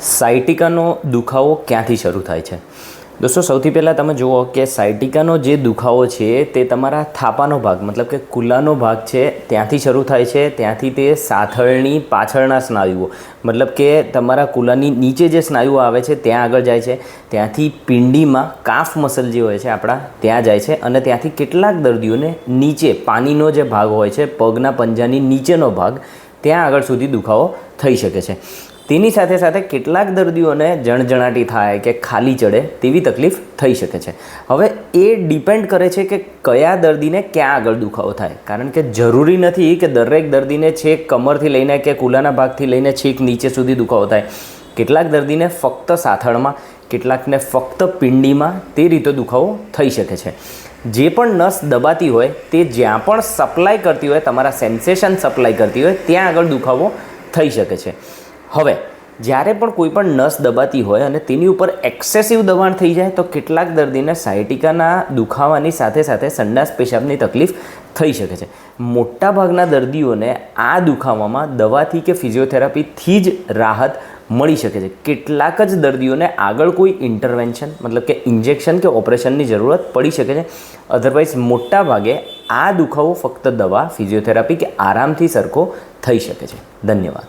સાયટિકાનો દુખાવો ક્યાંથી શરૂ થાય છે? દોસ્તો, સૌથી પહેલાં તમે જુઓ કે સાયટિકાનો જે દુખાવો છે, તે તમારા થાપાનો ભાગ, મતલબ કે કુલ્લાનો ભાગ છે, ત્યાંથી શરૂ થાય છે, ત્યાંથી તે સાથળની પાછળના સ્નાયુઓ, મતલબ કે તમારા કુલાની નીચે જે સ્નાયુઓ આવે છે, ત્યાં આગળ જાય છે, ત્યાંથી પિંડીમાં કાફ મસલ જે હોય છે, આપણા, ત્યાં જાય છે, અને ત્યાંથી કેટલાક દર્દીઓને નીચે પાણીનો જે ભાગ હોય છે, પગના પંજાની નીચેનો ભાગ, ત્યાં આગળ સુધી દુખાવો થઈ શકે છે. તેની સાથે સાથે કેટલાક દર્દીઓને જણજણાટી થાય કે ખાલી ચડે તેવી તકલીફ થઈ શકે છે. હવે એ ડિપેન્ડ કરે છે કે કયા દર્દીને ક્યાં આગળ દુખાવો થાય. કારણ કે જરૂરી નથી કે દરેક દર્દીને છેક કમરથી લઈને કે કુલાના ભાગથી લઈને છેક નીચે સુધી દુખાવો થાય. કેટલાક દર્દીને ફક્ત સાથળમાં, કેટલાકને ફક્ત પિંડીમાં તે રીતે દુખાવો થઈ શકે છે. જે પણ નસ દબાતી હોય, તે જ્યાં પણ સપ્લાય કરતી હોય, તમારા સેન્સેશન સપ્લાય કરતી હોય, ત્યાં આગળ દુખાવો થઈ શકે છે. હવે, જ્યારે પણ કોઈ પણ નસ દબાતી હોય અને તેની ઉપર એક્સેસિવ દબાણ થઈ જાય, તો કેટલાક દર્દીને સાયટિકાના દુખાવાની સાથે સાથે સંડાસ પેશાબની તકલીફ થઈ શકે છે. મોટાભાગના દર્દીઓને આ દુખાવામાં દવાથી કે ફિઝિયોથેરાપીથી જ રાહત મળી શકે છે. કેટલાક જ દર્દીઓને આગળ કોઈ ઇન્ટરવેન્શન, મતલબ કે ઇન્જેક્શન કે ઓપરેશનની જરૂરત પડી શકે છે. અધરવાઇઝ મોટાભાગે આ દુખાવો ફક્ત દવા, ફિઝિયોથેરાપી કે આરામથી સરખો થઈ શકે છે. ધન્યવાદ.